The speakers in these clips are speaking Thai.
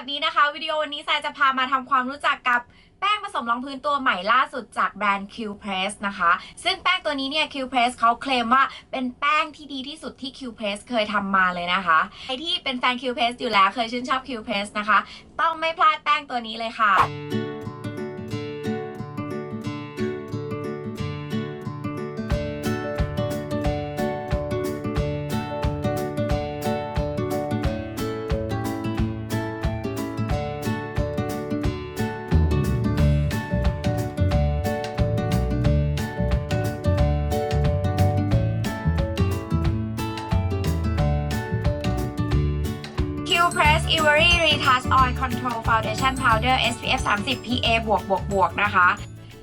แบบนี้นะคะ วิดีโอวันนี้ทรายจะพามาทำความรู้จักกับแป้งผสมรองพื้นตัวใหม่ล่าสุดจากแบรนด์ Q Press นะคะ ซึ่งแป้งตัวนี้เนี่ย Q Press เขาเคลมว่าเป็นแป้งที่ดีที่สุดที่ Q Press เคยทำมาเลยนะคะ ใครที่เป็นแฟน Q Press อยู่แล้วเคยชื่นชอบ Q Press นะคะ ต้องไม่พลาดแป้งตัวนี้เลยค่ะ Ivory Retouch Oil Control Foundation Powder SPF 30 PA บวกบวกบวกนะคะ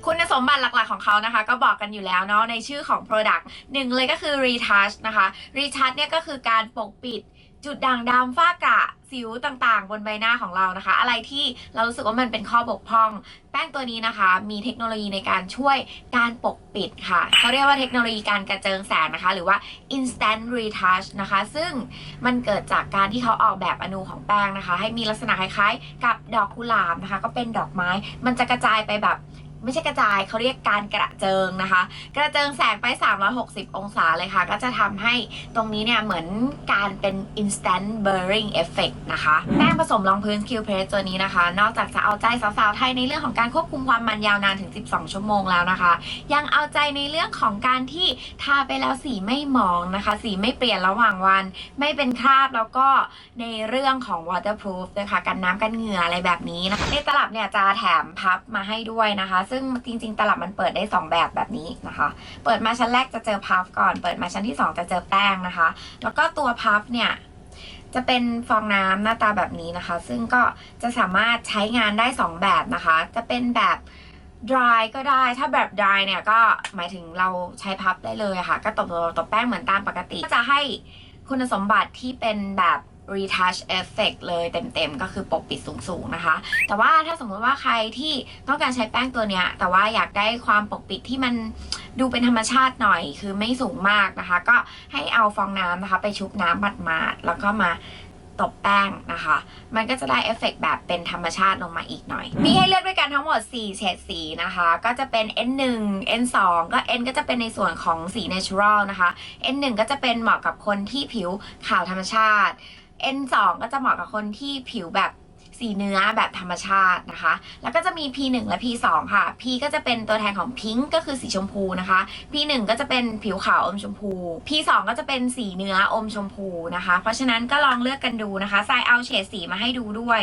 คุณสมบัติหลักๆของเขานะคะ ก็บอกกันอยู่แล้วเนาะในชื่อของ Product หนึ่งเลยก็คือ Retouch นะคะ Retouch เนี่ยก็คือการปกปิด จุดด่างดำฝ้ากระสิวต่างๆ บนใบหน้าของเรานะคะ อะไรที่เรารู้สึกว่ามันเป็นข้อบกพร่อง แป้งตัวนี้นะคะ มีเทคโนโลยีในการช่วยการปกปิดค่ะเขาเรียกว่าเทคโนโลยีการกระเจิงแสงนะคะ หรือว่า instant retouch นะคะ ซึ่งมันเกิดจากการที่เขาออกแบบอนูของแป้งนะคะ ให้มีลักษณะคล้ายๆ กับดอกกุหลาบนะคะ ก็เป็นดอกไม้ มันจะกระจายไปแบบ ไม่ใช่กระจายเขาเรียกการกระเจิงนะคะ กระเจิงแสงไป 360 องศาเลยค่ะ ก็จะทำให้ตรงนี้เนี่ย เหมือนการเป็น instant blurring effect นะคะแป้งผสมรองพื้น Q Press ตัวนี้นะคะ นอกจากจะเอาใจสาวๆ ไทยในเรื่องของการควบคุมความมันยาวนานถึง 12 ชั่วโมงแล้วนะคะ ยังเอาใจในเรื่องของการที่ทาไปแล้วสีไม่หมองนะคะ สีไม่เปลี่ยนระหว่างวัน ไม่เป็นคราบแล้วก็ในเรื่องของ waterproof นะคะกันน้ำกันเหงื่ออะไรแบบนี้นะคะในตลับเนี่ยจะแถมพับมาให้ด้วยนะคะซึ่งจริง ๆ ตลับมันเปิดได้ 2 แบบแบบนี้นะคะ เปิดมาชั้นแรกจะเจอพัฟก่อน เปิดมาชั้นที่ 2 จะเจอแป้งนะคะ แล้วก็ตัวพัฟเนี่ยจะเป็นฟองน้ำหน้าตาแบบนี้นะคะ ซึ่งก็จะสามารถใช้งานได้ 2 แบบนะคะ จะเป็นแบบ dry ก็ได้ ถ้าแบบ dry เนี่ยก็หมายถึงเราใช้พับได้เลยะค่ะ ก็ตบตบแป้งเหมือนตามปกติ ก็จะให้คุณสมบัติที่เป็นแบบ retouch effect เลยเต็มๆ ก็คือปกปิดสูงๆนะคะ แต่ว่าถ้าสมมติว่าใครที่ต้องการใช้แป้งตัวเนี้ย แต่ว่าอยากได้ความปกปิดที่มันดูเป็นธรรมชาติหน่อย คือไม่สูงมากนะคะ ก็ให้เอาฟองน้ำนะคะ ไปชุบน้ำหมาดๆแล้วก็มาตบแป้งนะคะ มันก็จะได้เอฟเฟกต์แบบเป็นธรรมชาติลงมาอีกหน่อย มีให้เลือกด้วยกันทั้งหมด 4 เฉดสีนะคะ ก็จะเป็น N1 N2 ก็ N ก็จะเป็นในส่วนของสี natural นะคะ N1 ก็จะเป็นเหมาะกับคนที่ผิวขาวธรรมชาติ N2 ก็จะเหมาะกับคนที่ผิวแบบสีเนื้อแบบธรรมชาตินะคะ แล้วก็จะมี P1 และ P2 ค่ะ P ก็จะเป็นตัวแทนของพิงก์ก็คือสีชมพูนะคะ P1 ก็จะเป็นผิวขาวอมชมพู P2 ก็จะเป็นสีเนื้ออมชมพูนะคะ เพราะฉะนั้นก็ลองเลือกกันดูนะคะทรายเอาเฉดสีมาให้ดูด้วย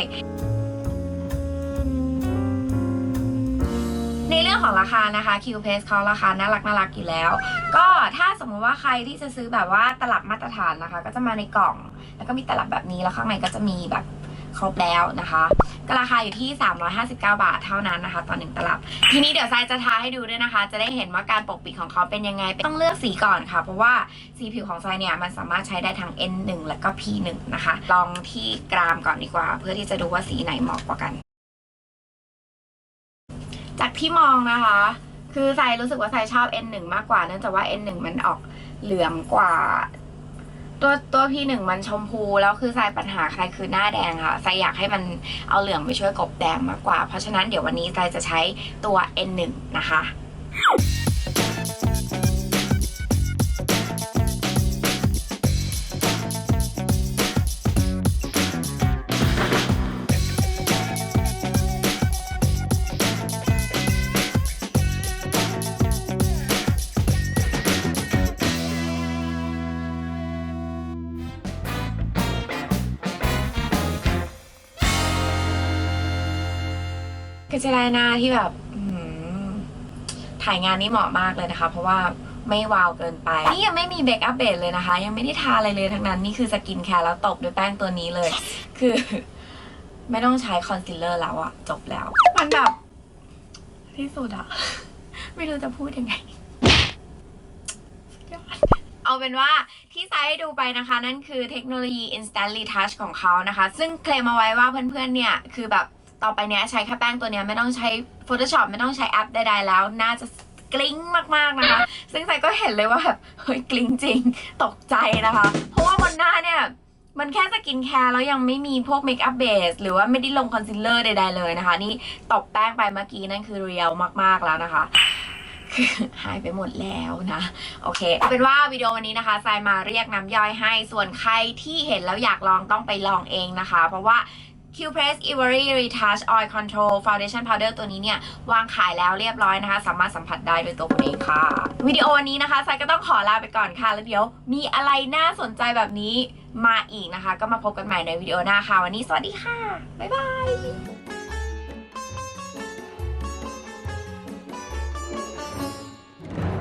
รื่องของราคานะคะ Q p a c e เขาราคาน่ารักน่ารักอยู่แล้ว ก็ถ้าสมมติว่าใครที่จะซื้อแบบว่าตลับมาตรฐานนะคะ ก็จะมาในกล่อง แล้วก็มีตลับแบบนี้แล้วข้างในก็จะมีแบบครบแล้วนะคะก็ราคาอยู่ที่ 359 บาทเท่านั้นนะคะต่อหนึ่งตลับ ทีนี้เดี๋ยวทรายจะทาให้ดูด้วยนะคะ จะได้เห็นว่าการปกปิดของเขาเป็นยังไง ต้องเลือกสีก่อนค่ะ เพราะว่าสีผิวของทรายเนี่ยมันสามารถใช้ได้ทั้ง N1 และก็ P1 นะคะ ลองที่กรามก่อนดีกว่า เพื่อที่จะดูว่าสีไหนเหมาะกว่ากัน จากที่มองนะคะ คือใส่รู้สึกว่าทรายชอบ N1 มากกว่าเนื่องจากว่า N1 มันออกเหลืองกว่า ตัวตัว P1 มันชมพูแล้วคือทรายปัญหาใครคือหน้าแดงค่ะทรายอยากให้มันเอาเหลืองไปช่วยกบแดงมากกว่า เพราะฉะนั้นเดี๋ยววันนี้ทรายจะใช้ตัว N1 นะคะ ก็จะได้หน้าที่แบบถ่ายงานนี่เหมาะมากเลยนะคะ เพราะว่าไม่วาวเกินไป นี่ยังไม่มีเบคอัพเบสเลยนะคะ ยังไม่ได้ทาอะไรเลยทั้งนั้น นี่คือสกินแคร์แล้วตบด้วยแป้งตัวนี้เลย คือ ไม่ต้องใช้คอนซีลเลอร์แล้วอะจบแล้ว มันแบบ ที่สุดอะไม่รู้จะพูดยังไงเอาเป็นว่าที่ไซส์ให้ดูไปนะคะ นั่นคือเทคโนโลยี Instant Retouch ของเขานะคะ ซึ่งเคลมเอาไว้ว่าเพื่อนๆเนี่ย คือแบบ ต่อไปเนี้ยใช้แค่แป้งตัวเนี้ยไม่ต้องใช้ Photoshop ไม่ต้องใช้แอปใดๆแล้ว น่าจะกลิ้งมากๆนะคะ ซึ่งไซก็เห็นเลยว่าแบบเฮ้ยกลิ้งจริง ตกใจนะคะ เพราะว่าบนหน้าเนี่ยมันแค่สกินแคร์แล้วยังไม่มีพวกเมคอัพเบสหรือว่าไม่ได้ลงคอนซีลเลอร์ใดๆเลยนะคะ นี่ตบแป้งไปเมื่อกี้นั่นคือเรียลมากๆแล้วนะคะคือหายไปหมดแล้วนะ โอเค เป็นว่าวิดีโอวันนี้นะคะทรายมาเรียกน้ำย่อยให้ ส่วนใครที่เห็นแล้วอยากลองต้องไปลองเองนะคะ เพราะว่า Q Press Ivory Retouch Oil Control Foundation Powder ตัวนี้เนี่ย วางขายแล้วเรียบร้อยนะคะ สามารถสัมผัสได้โดยตัวคุณเองค่ะ วิดีโอวันนี้นะคะสายก็ต้องขอลาไปก่อนค่ะ แล้วเดี๋ยวมีอะไรน่าสนใจแบบนี้มาอีกนะคะ ก็มาพบกันใหม่ในวิดีโอหน้าค่ะ วันนี้สวัสดีค่ะ บ๊ายบาย